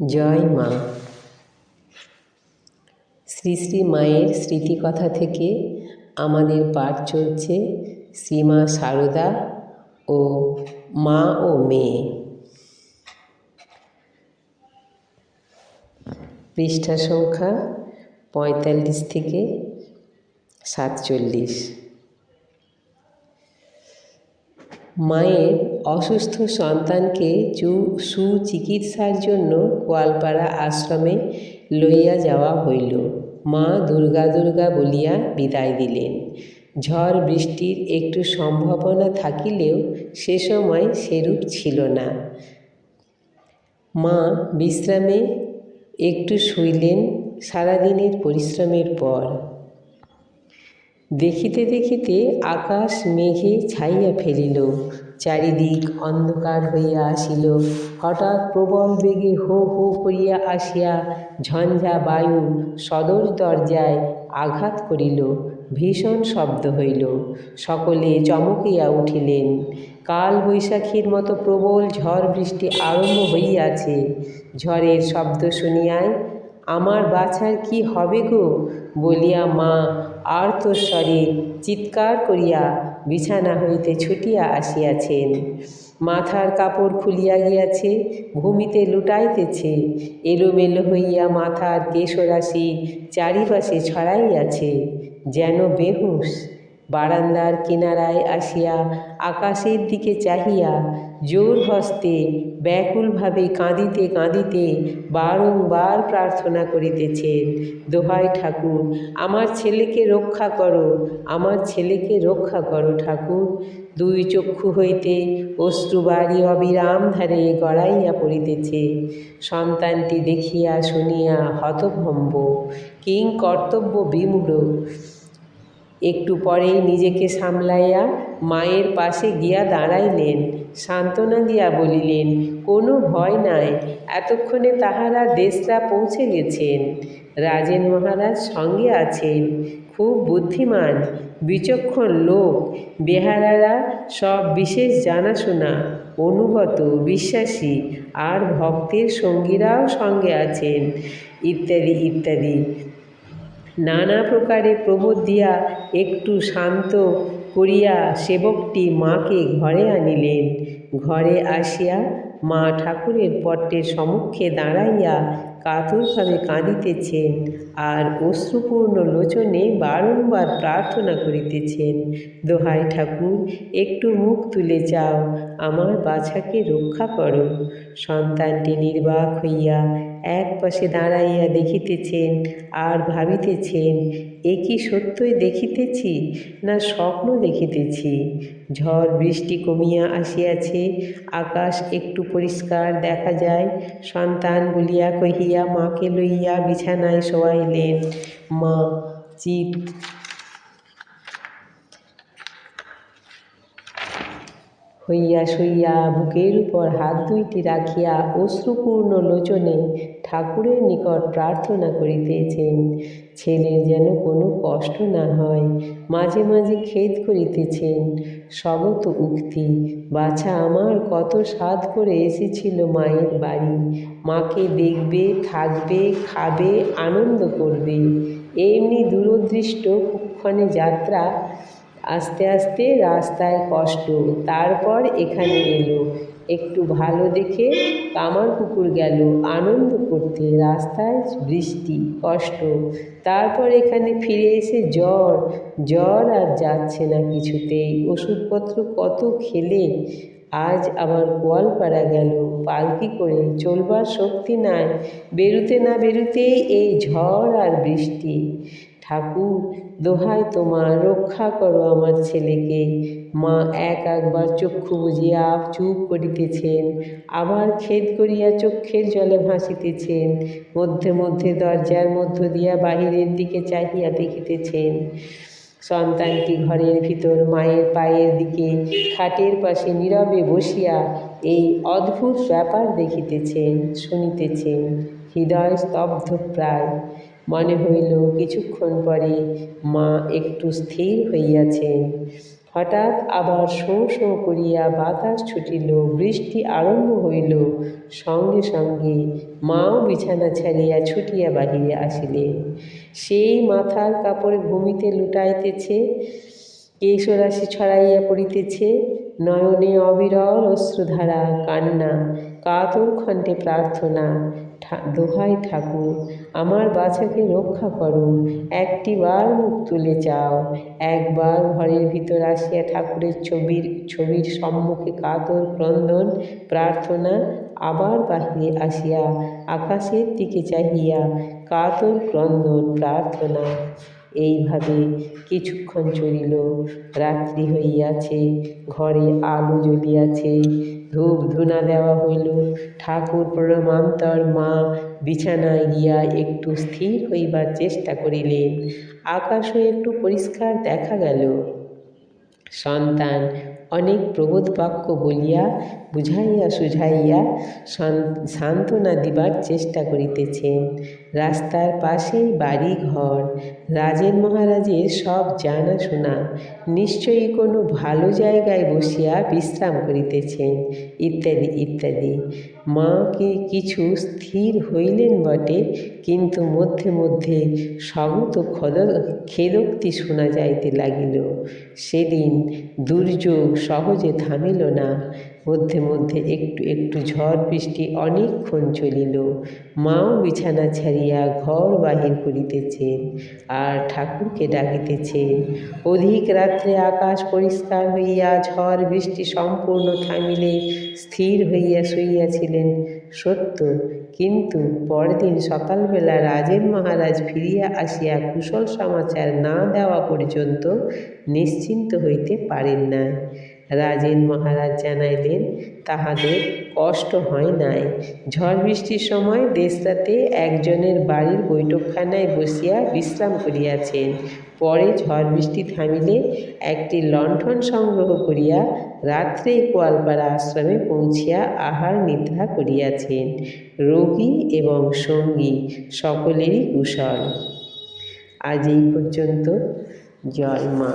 জয় মা। শ্রী শ্রী মায়ের স্মৃতিকথা থেকে আমাদের পাঠ চলছে শ্রীমা সারদা ও মা ও মেয়ে। পৃষ্ঠা সংখ্যা পঁয়তাল্লিশ থেকে সাতচল্লিশ। মায়ের অসুস্থ সন্তানকে সুচিকিৎসার জন্য গোয়ালপাড়া আশ্রমে লইয়া যাওয়া হইল। মা দুর্গা দুর্গা বলিয়া বিদায় দিলেন। ঝড় বৃষ্টির একটু সম্ভাবনা থাকিলেও সে সময় সেরূপ ছিল না। মা বিশ্রামে একটু শুইলেন সারাদিনের পরিশ্রমের পর। দেখিতে দেখিতে আকাশ মেঘে ছাইয়া ফেলিল, চারিদিক অন্ধকার হইয়া আসিল। হঠাৎ প্রবল বেগে হো হো করিয়া আসিয়া ঝঞ্ঝা বায়ু সদর দরজায় আঘাত করিল, ভীষণ শব্দ হইল। সকলে চমকিয়া উঠিলেন। কাল বৈশাখীর মতো প্রবল ঝড় বৃষ্টি আরম্ভ হইয়াছে। ঝড়ের শব্দ শুনিয়াই, আমার বাছার কি হবে গো? বলিয়া মা আর্তস্বরে চিৎকার করিয়া বিছানা হইতে ছুটিয়া আসিয়াছেন। মাথার কাপড় খুলিয়া গিয়াছে, ভূমিতে লুটাইতেছে। এলোমেলো হইয়া মাথার কেশরাশি চারিপাশে ছড়াইয়াছে, যেন বেহুশ। বারান্দার কিনারায় আসিয়া আকাশের দিকে চাহিয়া জোর হস্তে ব্যাকুলভাবে কাঁদিতে কাঁদিতে বারংবার প্রার্থনা করিতেছেন, দোহাই ঠাকুর, আমার ছেলেকে রক্ষা করো, আমার ছেলেকে রক্ষা করো ঠাকুর। দুই চক্ষু হইতে অশ্রুবাড়ি অবিরাম ধারে গড়াইয়া পড়িতেছে, সন্তানটি দেখিয়া শুনিয়া হতভম্ব, কিং কর্তব্য বিমূঢ়। একটু পরেই নিজেকে সামলাইয়া মায়ের পাশে গিয়া দাঁড়াইলেন। সান্ত্বনা দিয়া বলিলেন, কোনো ভয় নাই, এতক্ষণে তাহারা দেশরা পৌঁছে গেছেন। রাজেন মহারাজ সঙ্গে আছেন, খুব বুদ্ধিমান, বিচক্ষণ লোক। বেহারারা সব বিশেষ জানাশোনা, অনুগত, বিশ্বাসী, আর ভক্তের সঙ্গীরাও সঙ্গে আছেন। ইত্যাদি ইত্যাদি। নানা প্রকারে প্রবোধ দিয়া একটু শান্ত করিয়া সেবকটি মাকে ঘরে আনিলেন। ঘরে আসিয়া মা ঠাকুরের পট্টের সম্মুখে দাঁড়াইয়া কাতরভাবে কাঁদিতেছেন আর অশ্রুপূর্ণ লোচনে বারংবার প্রার্থনা করিতেছেন, দোহাই ঠাকুর, একটু মুখ তুলে যাও, আমার বাছাকে রক্ষা করো। সন্তানটি নির্বাক হইয়া এক পাশে দাঁড়াইয়া দেখিতেছেন আর ভাবিতেছেন, এ কি সত্যই দেখিতেছি না স্বপ্ন দেখিতেছি? ঝড় বৃষ্টি কমিয়া আসিয়াছে, আকাশ একটু পরিষ্কার দেখা যায়। সন্তান বলিয়া কহিয়া, মাকে লইয়া বিছানায় শোয়াইলেন। মা, চিত। হইয়া শুইয়া বুকের উপর হাত দুইটি রাখিয়া অশ্রুপূর্ণ লোচনে ঠাকুরের নিকট প্রার্থনা করিতেছেন। ছেলের যেন কোনো কষ্ট না হয়, মাঝে মাঝে খেদ করিতেছেন। স্বগত উক্তি, বাছা আমার কত সাধ করে এসেছিল মায়ের বাড়ি। মাকে দেখবে, থাকবে, খাবে, আনন্দ করবে। এমনি দূরদৃষ্ট কুক্ষণে যাত্রা আস্তে আস্তে রাস্তায় কষ্ট, তারপর এখানে এলো। একটু ভালো দেখে কামার পুকুর গেল। আনন্দ করতে রাস্তায় বৃষ্টি, কষ্ট। তারপর এখানে ফিরে এসে জ্বর। জ্বর আর যাচ্ছে না কিছুতেই। ওষুধপত্র কত খেলে? আজ আবার গোয়ালপাড়া গেল। পালকি করে চলবার শক্তি নাই। বেরুতে না বেরুতেই এই ঝড় আর বৃষ্টি। ঠাকুর, দোহাই তোমার, রক্ষা করো আমার ছেলেকে। মা এক একবার চক্ষু বুঝিয়া চুপ করিতেছেন, আবার খেদ করিয়া চক্ষের জলে ভাসিতেছেন, মধ্যে মধ্যে দরজার মধ্য দিয়া বাহিরের দিকে চাহিয়া দেখিতেছেন। সন্তানটি ঘরের ভিতর মায়ের পায়ের দিকে, খাটের পাশে নীরবে বসিয়া এই অদ্ভুত ব্যাপার দেখিতেছেন, শুনিতেছেন। হৃদয় স্তব্ধ প্রায়। মনে হইল কিছুক্ষণ পরে মা একটু স্থির হইয়াছেন। হঠাৎ আবার শোঁ শোঁ করিয়া বাতাস ছুটিল, বৃষ্টি আরম্ভ হইল। সঙ্গে সঙ্গে মাও বিছানা ছাড়িয়া ছুটিয়া বাহিরে আসিলেন। সেই মাথার কাপড় ভূমিতে লুটাইতেছে, কেশরাশি ছড়াইয়া পড়িতেছে। নয়নে অবিরল অশ্রুধারা, কান্না কাতর কণ্ঠে প্রার্থনা দোহাই ঠাকুর, আমার বাছাকে রক্ষা করো একটিবার মুখ তুলে চাও। একবার ঘরের ভিতর আসিয়া ঠাকুরের ছবির ছবির সম্মুখে কাতর ক্রন্দন প্রার্থনা আবার বাহিরে আসিয়া আকাশের দিকে চাহিয়া কাতর ক্রন্দন প্রার্থনা। এইভাবে কিছুক্ষণ চলিল, রাত্রি হইয়াছে, ঘরে আলো জ্বলিয়াছে ধূপ ধুনা দেওয়া হইল। ঠাকুর প্রণামান্তর মা বিছানায় গিয়া একটু স্থির হইবার চেষ্টা করিলেন। আকাশও একটু পরিষ্কার দেখা গেল। সন্তান অনেক প্রবোধ বাক্য বলিয়া, বুঝাইয়া সুঝাইয়া সান্ত্বনা দিবার চেষ্টা করিতেছেন। রাস্তার পাশেই বাড়ি ঘর রাজেন মহারাজের সব জানাশোনা। নিশ্চয়ই কোনো ভালো জায়গায় বসিয়া বিশ্রাম করিতেছেন। ইত্যাদি ইত্যাদি। মা কি কিছু স্থির হইলেন বটে, কিন্তু মধ্যে মধ্যে স্বগত খেদোক্তি শোনা যাইতে লাগিল। সেদিন দুর্যোগ সহজে থামিল না। মধ্যে মধ্যে একটু একটু ঝড় বৃষ্টি অনেকক্ষণ চলিল। মাও বিছানা ছাড়িয়া ঘর বাহির করিতেছেন আর ঠাকুরকে ডাকিতেছেন অধিক রাত্রে আকাশ পরিষ্কার হইয়া ঝড় বৃষ্টি সম্পূর্ণ থামিলে স্থির হইয়া শুইয়াছিলেন। সত্য, কিন্তু পরদিন সকালবেলা রাজেন মহারাজ ফিরিয়া আসিয়া কুশল সমাচার না দেওয়া পর্যন্ত নিশ্চিন্ত হইতে পারেন নাই। রাজেন মহারাজ জানাইলেন, তাহাদের কষ্ট হয় নাই। ঝড় বৃষ্টির সময় দেশরাতে একজনের বাড়ির বৈঠকখানায় বসিয়া বিশ্রাম করিয়াছেন। পরে ঝড় বৃষ্টি থামিলে একটি লণ্ঠন সংগ্রহ করিয়া রাত্রে কোয়ালপাড়া আশ্রমে পৌঁছিয়া আহার নিদ্রা করিয়াছেন। রোগী এবং সঙ্গী সকলেরই কুশল। আজ এই পর্যন্ত। জয় মা।